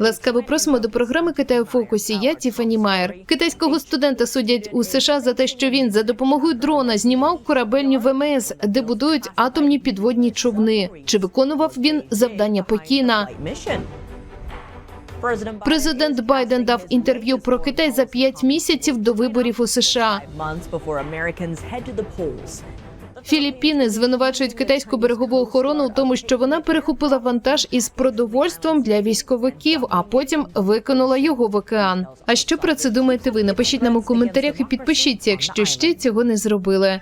Ласкаво просимо до програми Китай у фокусі. Я Тіфані Майер. Китайського студента судять у США за те, що він за допомогою дрона знімав корабельні ВМС, де будують атомні підводні човни. Чи виконував він завдання Пекіна? Президент Байден дав інтерв'ю про Китай за п'ять місяців до виборів у США. Філіппіни звинувачують китайську берегову охорону у тому, що вона перехопила вантаж із продовольством для військовиків, а потім викинула його в океан. А що про це думаєте ви? Напишіть нам у коментарях і підпишіться, якщо ще цього не зробили.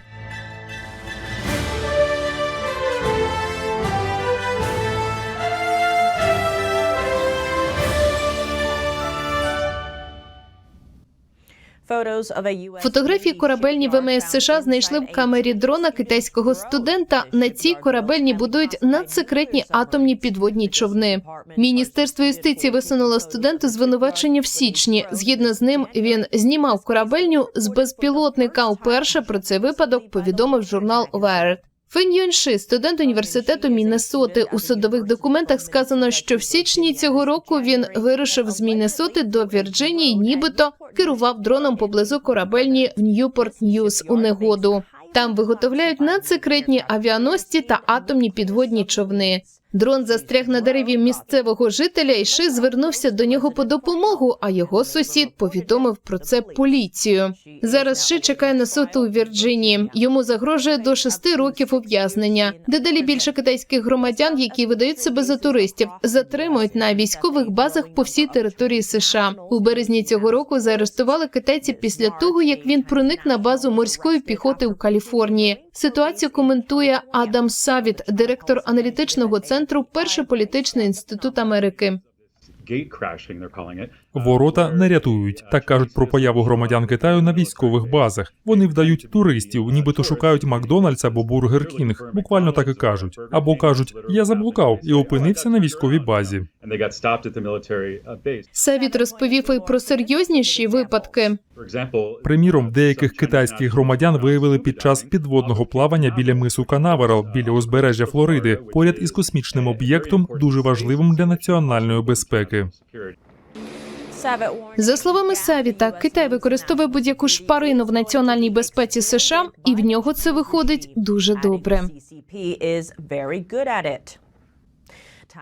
Фотографії корабельні ВМС США знайшли в камері дрона китайського студента. На цій корабельні будують надсекретні атомні підводні човни. Міністерство юстиції висунуло студенту звинувачення в січні. Згідно з ним, він знімав корабельню з безпілотника. Уперше про цей випадок повідомив журнал Wired. Фен Юньши, студент університету Міннесоти. У судових документах сказано, що в січні цього року він вирушив з Міннесоти до Вірджинії, нібито керував дроном поблизу корабельні в Ньюпорт Ньюс у негоду. Там виготовляють надсекретні авіаносці та атомні підводні човни. Дрон застряг на дереві місцевого жителя, і Ши звернувся до нього по допомогу. А його сусід повідомив про це поліцію. Зараз Ши чекає на суд у Вірджинії. Йому загрожує до шести років ув'язнення. Дедалі більше китайських громадян, які видають себе за туристів, затримують на військових базах по всій території США. У березні цього року заарештували китайці після того, як він проник на базу морської піхоти у Каліфорнії. Ситуацію коментує Адам Савіт, директор аналітичного центру Перший політичний інститут Америки. Ворота не рятують. Так кажуть про появу громадян Китаю на військових базах. Вони вдають туристів, нібито шукають Макдональдс або Бургер Кінг. Буквально так і кажуть. Або кажуть, я заблукав і опинився на військовій базі. Савіт розповів і про серйозніші випадки. Приміром, деяких китайських громадян виявили під час підводного плавання біля мису Канаверал біля узбережжя Флориди, поряд із космічним об'єктом, дуже важливим для національної безпеки. За словами Савіта, Китай використовує будь-яку шпарину в національній безпеці США, і в нього це виходить дуже добре.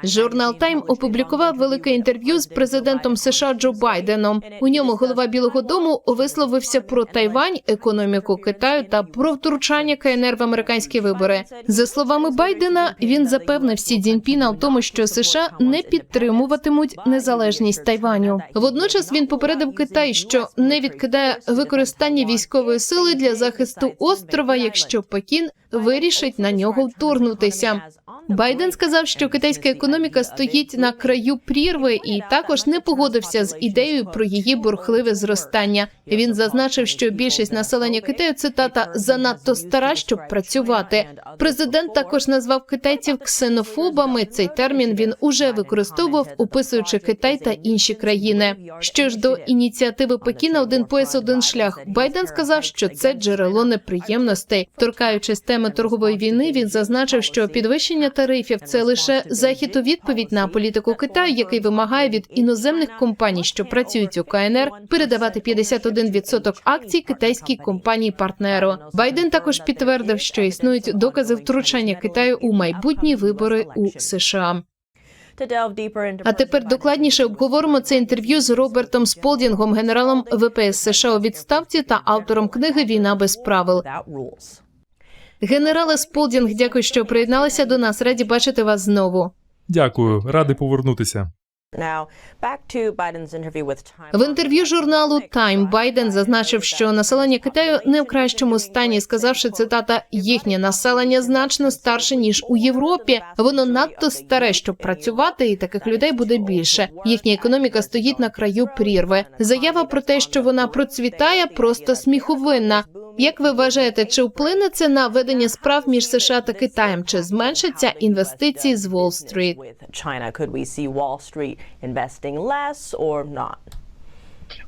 Журнал Тайм опублікував велике інтерв'ю з президентом США Джо Байденом. У ньому голова Білого Дому висловився про Тайвань, економіку Китаю та про втручання КНР в американські вибори. За словами Байдена, він запевнив Сі Цзіньпіна у тому, що США не підтримуватимуть незалежність Тайваню. Водночас він попередив Китай, що не відкидає використання військової сили для захисту острова, якщо Пекін вирішить на нього вторгнутися. Байден сказав, що китайська економіка стоїть на краю прірви, і також не погодився з ідеєю про її бурхливе зростання. Він зазначив, що більшість населення Китаю цитата занадто стара, щоб працювати. Президент також назвав китайців ксенофобами. Цей термін він уже використовував, описуючи Китай та інші країни. Що ж до ініціативи Пекіна, один пояс, один шлях. Байден сказав, що це джерело неприємностей. Торкаючись теми торгової війни, він зазначив, що підвищення тарифів це лише захід у відповідь на політику Китаю, який вимагає від іноземних компаній, що працюють у КНР, передавати 51% акцій китайській компанії партнеру. Байден також підтвердив, що існують докази втручання Китаю у майбутні вибори у США. А тепер докладніше обговоримо це інтерв'ю з Робертом Сполдінгом, генералом ВПС США у відставці та автором книги Війна без правил. Генерале Сполдінг, дякую, що приєдналися до нас. Раді бачити вас знову. Дякую, радий повернутися. В інтерв'ю журналу Time Байден зазначив, що населення Китаю не в кращому стані, сказавши цитата: їхнє населення значно старше ніж у Європі. Воно надто старе, щоб працювати, і таких людей буде більше. Їхня економіка стоїть на краю прірви. Заява про те, що вона процвітає, просто сміховинна. Як ви вважаєте, чи вплине це на ведення справ між США та Китаєм? Чи зменшаться інвестиції з Уолл-стріт? China, could we see Wall Street investing less or not?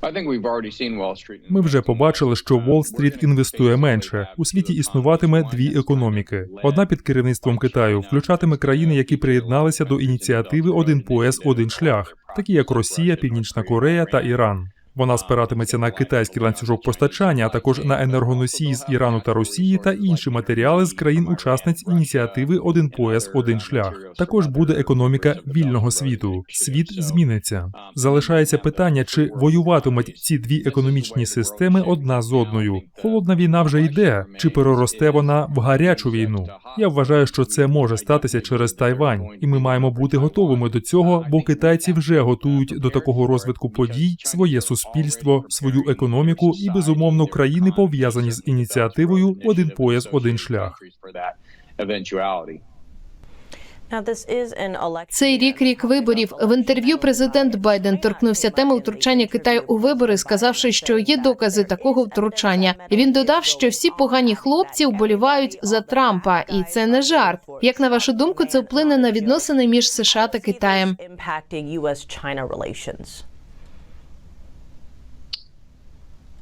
I think we've already seen Wall Street. Ми вже побачили, що Уолл-стріт інвестує менше. У світі існуватиме дві економіки: одна під керівництвом Китаю включатиме країни, які приєдналися до ініціативи Один пояс, один шлях. такі як Росія, Північна Корея та Іран. Вона спиратиметься на китайський ланцюжок постачання, а також на енергоносії з Ірану та Росії та інші матеріали з країн-учасниць ініціативи Один пояс, один шлях. Також буде економіка вільного світу. Світ зміниться. Залишається питання, чи воюватимуть ці дві економічні системи одна з одною. Холодна війна вже йде, чи переросте вона в гарячу війну. Я вважаю, що це може статися через Тайвань, і ми маємо бути готовими до цього, бо китайці вже готують до такого розвитку подій своє суспільство, свою економіку і безумовно країни пов'язані з ініціативою Один пояс, один шлях. Цей рік рік виборів. В інтерв'ю президент Байден торкнувся теми втручання Китаю у вибори, сказавши, що є докази такого втручання. Він додав, що всі погані хлопці вболівають за Трампа, і це не жарт. Як на вашу думку, це вплине на відносини між США та Китаєм?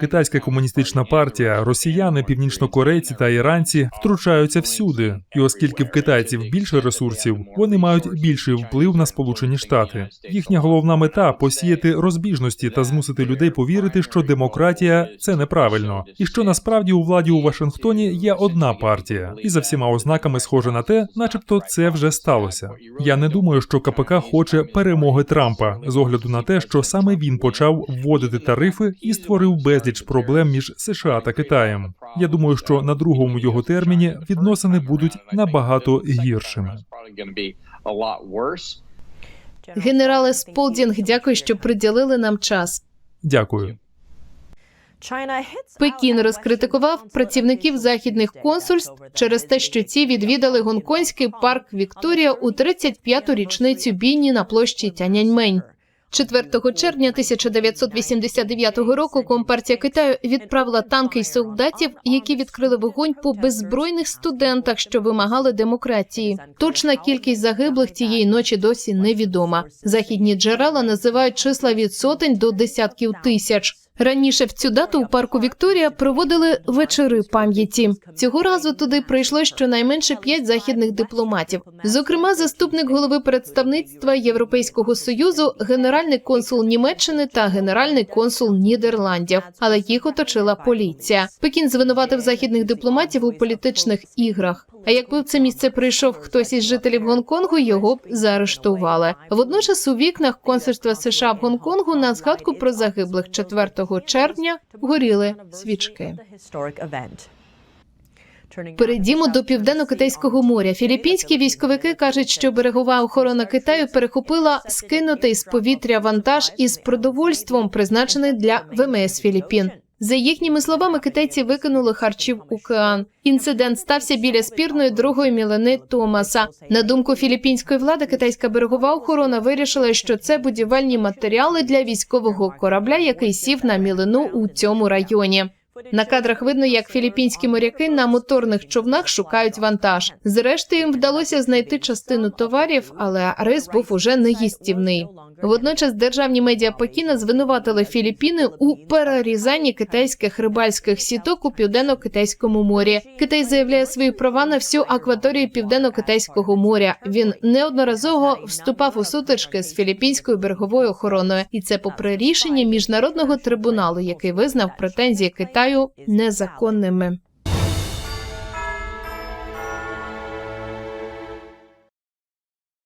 Китайська комуністична партія, росіяни, північнокорейці та іранці втручаються всюди. І оскільки в китайців більше ресурсів, вони мають більший вплив на Сполучені Штати. Їхня головна мета посіяти розбіжності та змусити людей повірити, що демократія це неправильно, і що насправді у владі у Вашингтоні є одна партія, і за всіма ознаками схоже на те, начебто це вже сталося. Я не думаю, що КПК хоче перемоги Трампа з огляду на те, що саме він почав вводити тарифи і створив безліч проблем між США та Китаєм. Я думаю, що на другому його терміні відносини будуть набагато гіршими. Генерале Сполдінг, дякую, що приділили нам час. Дякую. Пекін розкритикував працівників західних консульств через те, що ці відвідали гонконгський парк Вікторія у 35-ту річницю бійні на площі Тяньаньмень. 4 червня 1989 року Компартія Китаю відправила танки й солдатів, які відкрили вогонь по беззбройних студентах, що вимагали демократії. Точна кількість загиблих тієї ночі досі невідома. Західні джерела називають числа від сотень до десятків тисяч. Раніше в цю дату у парку Вікторія проводили вечори пам'яті. Цього разу туди прийшло щонайменше п'ять західних дипломатів. Зокрема, заступник голови представництва Європейського союзу, генеральний консул Німеччини та генеральний консул Нідерландів. Але їх оточила поліція. Пекін звинуватив західних дипломатів у політичних іграх. А якби в це місце прийшов хтось із жителів Гонконгу, його б заарештували. Водночас у вікнах консульства США в Гонконгу на згадку про загиблих 4 червня горіли свічки. Перейдімо до південно-китайського моря. Філіппінські військовики кажуть, що берегова охорона Китаю перехопила скинутий з повітря вантаж із продовольством, призначений для ВМС Філіппін. За їхніми словами, китайці викинули харчів в океан. Інцидент стався біля спірної другої мілини Томаса. На думку філіппінської влади, китайська берегова охорона вирішила, що це будівельні матеріали для військового корабля, який сів на мілину у цьому районі. На кадрах видно, як філіппінські моряки на моторних човнах шукають вантаж. Зрештою, їм вдалося знайти частину товарів, але рис був уже неїстівний. Водночас державні медіа Пекіна звинуватили Філіппіни у перерізанні китайських рибальських сіток у південно-китайському морі. Китай заявляє свої права на всю акваторію південно-китайського моря. Він неодноразово вступав у сутички з філіппінською береговою охороною, і це попри рішення міжнародного трибуналу, який визнав претензії Китаю незаконними.